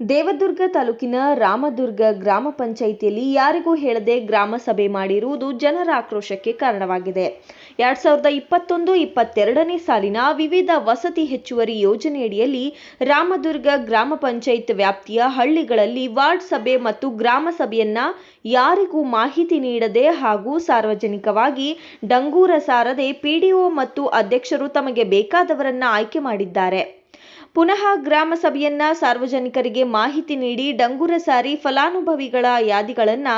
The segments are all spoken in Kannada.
ದೇವದುರ್ಗ ತಾಲೂಕಿನ ರಾಮದುರ್ಗ ಗ್ರಾಮ ಪಂಚಾಯಿತಿಯಲ್ಲಿ ಯಾರಿಗೂ ಹೇಳದೆ ಗ್ರಾಮ ಸಭೆ ಮಾಡಿರುವುದು ಜನರ ಆಕ್ರೋಶಕ್ಕೆ ಕಾರಣವಾಗಿದೆ. ಎರಡ್ ಸಾವಿರದ ಇಪ್ಪತ್ತೊಂದು, ಇಪ್ಪತ್ತೆರಡನೇ ಸಾಲಿನ ವಿವಿಧ ವಸತಿ ಹೆಚ್ಚುವರಿ ಯೋಜನೆಯಡಿಯಲ್ಲಿ ರಾಮದುರ್ಗ ಗ್ರಾಮ ಪಂಚಾಯತ್ ವ್ಯಾಪ್ತಿಯ ಹಳ್ಳಿಗಳಲ್ಲಿ ವಾರ್ಡ್ ಸಭೆ ಮತ್ತು ಗ್ರಾಮ ಸಭೆಯನ್ನ ಯಾರಿಗೂ ಮಾಹಿತಿ ನೀಡದೆ ಹಾಗೂ ಸಾರ್ವಜನಿಕವಾಗಿ ಡಂಗೂರ ಸಾರದೆ ಪಿಡಿಒ ಮತ್ತು ಅಧ್ಯಕ್ಷರು ತಮಗೆ ಬೇಕಾದವರನ್ನ ಆಯ್ಕೆ ಮಾಡಿದ್ದಾರೆ. ಪುನಃ ಗ್ರಾಮ ಸಭೆಯನ್ನ ಸಾರ್ವಜನಿಕರಿಗೆ ಮಾಹಿತಿ ನೀಡಿ ಡಂಗುರ ಸಾರಿ ಫಲಾನುಭವಿಗಳ ಯಾದಿಗಳನ್ನ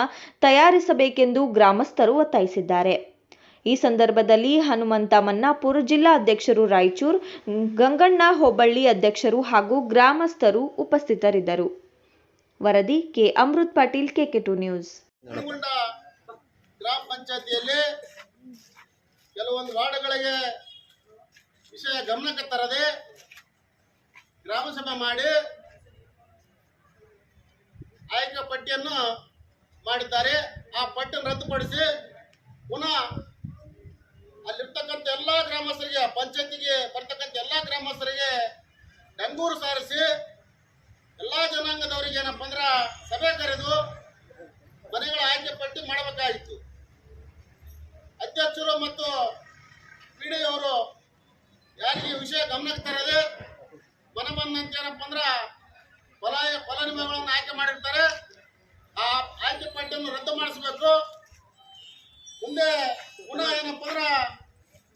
ತಯಾರಿಸಬೇಕೆಂದು ಗ್ರಾಮಸ್ಥರು ಒತ್ತಾಯಿಸಿದ್ದಾರೆ. ಈ ಸಂದರ್ಭದಲ್ಲಿ ಹನುಮಂತ ಮನ್ನಾಪುರ ಜಿಲ್ಲಾ ಅಧ್ಯಕ್ಷರು ರಾಯಚೂರು, ಗಂಗಣ್ಣ ಹೋಬಳ್ಳಿ ಅಧ್ಯಕ್ಷರು ಹಾಗೂ ಗ್ರಾಮಸ್ಥರು ಉಪಸ್ಥಿತರಿದ್ದರು. ವರದಿ K. Amrut Patil K K two news ಗ್ರಾಮ ಪಂಚಾಯತಿಯಲ್ಲಿ ಕೆಲವೊಂದು ವಾರ್ಡ್ಗಳಿಗೆ ವಿಷಯ ಗಮನಕ್ಕೆ ತರದೆ ಗ್ರಾಮ ಸಭೆ ಮಾಡಿ ಆಯ್ಕೆ ಪಟ್ಟಿಯನ್ನು ಮಾಡಿದ್ದಾರೆ. ಆ ಪಟ್ಟಿಯನ್ನು ರದ್ದುಪಡಿಸಿ ಪುನಃ ಅಲ್ಲಿರ್ತಕ್ಕಂಥ ಎಲ್ಲ ಗ್ರಾಮಸ್ಥರಿಗೆ, ಪಂಚಾಯತಿಗೆ ಬರ್ತಕ್ಕಂಥ ಎಲ್ಲ ಗ್ರಾಮಸ್ಥರಿಗೆ ಡಂಗೂರು ಸಾರಿಸಿ ಎಲ್ಲ ಜನಾಂಗದವರಿಗೆ ಏನಪ್ಪ ಅಂದ್ರೆ ಸಭೆ ಕರೆದು ಮನೆಗಳ ಆಯ್ಕೆ ಪಟ್ಟಿ ಮಾಡಬೇಕಾಗಿತ್ತು ಅಧ್ಯಕ್ಷರು ಮತ್ತು ಪಿ ಅವರು ಯಾರಿಗೆ ವಿಷಯ ಗಮನಕ್ಕೆ ತರದೆ ಮನ ಬಂದಂತ ಏನಪ್ಪ ಅಂದ್ರೆ ಫಲ ಫಲಾನುಭವಿಗಳನ್ನು ಆಯ್ಕೆ ಮಾಡಿರ್ತಾರೆ. ಆ ಆಯ್ಕೆ ಪಟ್ಟಿಯನ್ನು ರದ್ದು ಮಾಡಿಸ್ಬೇಕು. ಮುಂದೆ ಪುನಃ ಏನಪ್ಪ ಅಂದ್ರೆ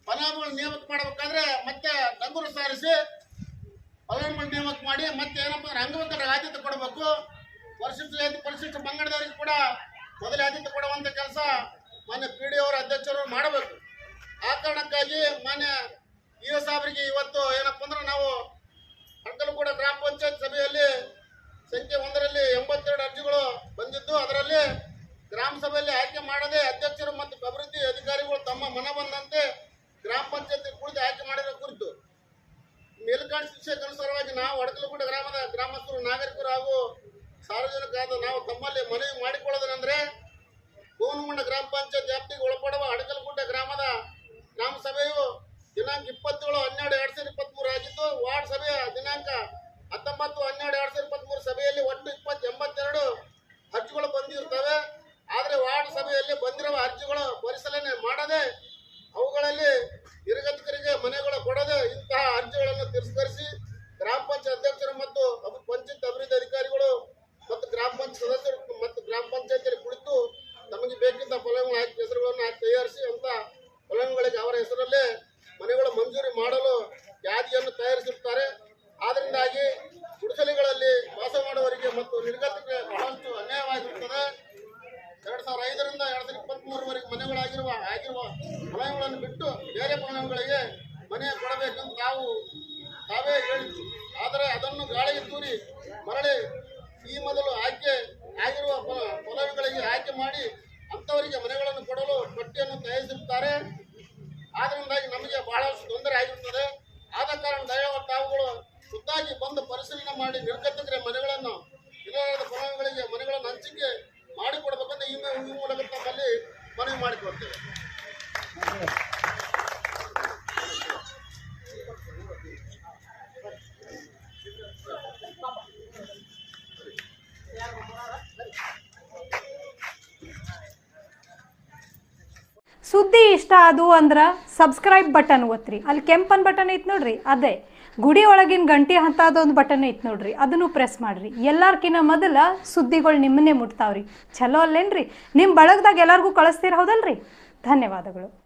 ಫಲಾನುಭವಿಗಳ ನೇಮಕ ಮಾಡಬೇಕಾದ್ರೆ ಮತ್ತೆ ನಗುರು ಸಾರಿಸಿ ಫಲಾನುಭವಿ ನೇಮಕ ಮಾಡಿ ಮತ್ತೆ ಏನಪ್ಪ ಅಂದ್ರೆ ಅಂಗವಿಕಲರಿಗೆ ಆದ್ಯತೆ ಕೊಡಬೇಕು. ಪರಿಶಿಷ್ಟ ಪರಿಶಿಷ್ಟ ಪಂಗಡದವರಿಗೆ ಕೂಡ ಮೊದಲೇ ಆದ್ಯತೆ ಕೊಡುವಂತ ಕೆಲಸ ಮಾನ್ಯ ಪಿ ಡಿ ಅವರ ಅಧ್ಯಕ್ಷರು ಮಾಡಬೇಕು. ಆ ಕಾರಣಕ್ಕಾಗಿ ಮಾನ್ಯ ಇ ಎಸ್ ಇವತ್ತು ಏನಪ್ಪ ಅಂದ್ರೆ ನಾವು ಕೂಡ ಗ್ರಾಮ ಪಂಚಾಯತ್ ಸಭೆಯಲ್ಲಿ ಸಂಖ್ಯೆ ಒಂದರಲ್ಲಿ ಎಂಬತ್ತೆರಡು ಅರ್ಜಿಗಳು ಬಂದಿದ್ದು. ಅದರಲ್ಲಿ ಗ್ರಾಮ ಸಭೆಯಲ್ಲಿ ಆಯ್ಕೆ ಮಾಡದೆ ಅಧ್ಯಕ್ಷರು ಮತ್ತು ಅಭಿವೃದ್ಧಿ ಅಧಿಕಾರಿಗಳು ತಮ್ಮ ಮನ ಬಂದಂತೆ ಗ್ರಾಮ ಪಂಚಾಯತ್ ಕುರಿತು ಆಯ್ಕೆ ಮಾಡಿರೋ ಕುರಿತು ಮೇಲ್ಕಾಣ್ ಶಿಕ್ಷಕ ಅನುಸಾರವಾಗಿ ನಾವು ಅಡಕಲಗೂಡ ಗ್ರಾಮದ ಗ್ರಾಮಸ್ಥರು, ನಾಗರಿಕರು ಹಾಗೂ ಸಾರ್ವಜನಿಕರಾದ ನಾವು ತಮ್ಮಲ್ಲಿ ಮನವಿ ಮಾಡಿಕೊಳ್ಳೋದೇನೆಂದ್ರೆ ಕೋನಗುಂಡ ಗ್ರಾಮ ಪಂಚಾಯತ್ ವ್ಯಾಪ್ತಿಗೆ ಒಳಪಡುವ ಅಡಕಲಗುಡ್ಡ ಗ್ರಾಮದ ಗ್ರಾಮ ಸಭೆಯು ದಿನಾಂಕ ಇಪ್ಪತ್ತೇಳು ಹನ್ನೆರಡು ಎರಡ್ ಸಾವಿರದ ವಾರ್ಡ್ ಸಭೆಯ ದಿನಾಂಕ ಹತ್ತೊಂಬತ್ತು, ಹನ್ನೆರಡು, ಎರಡ್ ಸಾವಿರದ ಇಪ್ಪತ್ತ್ಮೂರು ಸಭೆಯಲ್ಲಿ ಒಟ್ಟು ಇಪ್ಪತ್ತ್ ಎಂಬತ್ತೆರಡು ಅರ್ಜಿಗಳು ಬಂದಿರ್ತವೆ ಆದರೆ ವಾರ್ಡ್ ಸಭೆಯಲ್ಲಿ ಬಂದಿರುವ ಅರ್ಜಿಗಳು ಪರಿಶೀಲನೆ ಮಾಡದೆ ಅವುಗಳಲ್ಲಿ ನಿರ್ಗತಿಕರಿಗೆ ಮನೆಗಳು ಕೊಡದೆ ಇಂತಹ ಅರ್ಜಿಗಳನ್ನು ತಿರಸ್ಕರಿಸಿ ಗ್ರಾಮ ಪಂಚಾಯತ್ ಅಧ್ಯಕ್ಷರು ಮತ್ತು ಅಭಿ- ಪಂಚಾಯತ್ ಅಭಿವೃದ್ಧಿ ಅಧಿಕಾರಿಗಳು ಮತ್ತು ಗ್ರಾಮ ಪಂಚಾಯತ್ ಸದಸ್ಯರು ಮತ್ತು ಗ್ರಾಮ ಪಂಚಾಯತಿಯಲ್ಲಿ ಕುಳಿತು ತಮಗೆ ಬೇಕಿದ್ದ ಫಲಾನುಭವಿ ಆಯ್ಕೆ ಹೆಸರುಗಳನ್ನು ಆಯ್ಕೆ ತಯಾರಿಸಿ ಅಂತ ಫಲಾನುಭವಿಗಳಿಗೆ ಅವರ ಹೆಸರಲ್ಲೇ ಮನೆಗಳು ಮಂಜೂರಿ ಮಾಡಲು ಯಾದಿಯನ್ನು ತಯಾರಿಸಿರುತ್ತಾರೆ ಆದ್ದರಿಂದಾಗಿ ಗುಡಿಸಲುಗಳಲ್ಲಿ ವಾಸ ಮಾಡುವವರಿಗೆ ಮತ್ತು ನಿರ್ಗತಿಗೆ ಬಹಳಷ್ಟು ಅನ್ಯಾಯವಾಗಿರುತ್ತದೆ ಎರಡ್ ಸಾವಿರದ ಐದರಿಂದ ಎರಡು ಸಾವಿರದ ಇಪ್ಪತ್ತ್ ಮೂರವರೆಗೆ ಮನೆಗಳಾಗಿರುವ, ಆಗಿರುವ ಫಲಾನುಭವಿಗಳನ್ನು ಬಿಟ್ಟು ಬೇರೆ ಫಲಾನುಭವಿಗಳಿಗೆ ಮನೆ ಕೊಡಬೇಕೆಂದು ತಾವು ತಾವೇ ಹೇಳಿತ್ತು ಆದರೆ ಅದನ್ನು ಗಾಳಿಗೆ ತೂರಿ ಮರಳಿ ಈ ಮೊದಲು ಆಯ್ಕೆ ಆಗಿರುವ ಫಲಾನುಭವಿಗಳಿಗೆ ಆಯ್ಕೆ ಮಾಡಿ ಅಂಥವರಿಗೆ ಮನೆಗಳನ್ನು ಕೊಡಲು ಪಟ್ಟಿಯನ್ನು ತಯಾರಿಸಿರುತ್ತಾರೆ ಆದ್ದರಿಂದಾಗಿ ನಮಗೆ ಬಹಳಷ್ಟು ತೊಂದರೆ ಆಗಿರುತ್ತದೆ. ಆದ ಕಾರಣ ದಯವ ತಾವುಗಳು ಖುದ್ದಾಗಿ ಬಂದು ಪರಿಶೀಲನೆ ಮಾಡಿ ನಿರ್ಗತಿಕರ ಮನೆಗಳನ್ನು ಇಲಾಖೆಯ ಫಲಾನುಭವಿಗಳಿಗೆ ಮನೆಗಳನ್ನು ಹಂಚಿಕೆ ಮಾಡಿಕೊಡ್ಬೇಕಂತ ಈ ಮೂ- ಈ ಮೂಲಕ ತಮ್ಮಲ್ಲಿ ಮನವಿ ಕೊಡ್ತೇವೆ. ಸುದ್ದಿ ಇಷ್ಟ ಅದು ಅಂದ್ರೆ ಸಬ್ಸ್ಕ್ರೈಬ್ ಬಟನ್ ಒತ್ತಿರಿ. ಅಲ್ಲಿ ಕೆಂಪನ್ ಬಟನ್ ಐತೆ ನೋಡ್ರಿ, ಅದೇ. ಗುಡಿ ಒಳಗಿನ ಗಂಟಿ ಅಂತ ಹಂತದೊಂದು ಬಟನ್ ಐತೆ ನೋಡ್ರಿ, ಅದನ್ನು ಪ್ರೆಸ್ ಮಾಡ್ರಿ. ಎಲ್ಲಾರ್ಕಿನ್ನ ಮೊದಲ ಸುದ್ದಿಗಳು ನಿಮ್ಮನ್ನೇ ಮುಟ್ತಾವ್ರಿ. ಚಲೋ ಅಲ್ಲೇನ್ರಿ? ನಿಮ್ಮ ಬಳಗದಾಗ ಎಲ್ಲರಿಗೂ ಕಳಿಸ್ತೀರ ಹೌದಲ್ರಿ? ಧನ್ಯವಾದಗಳು.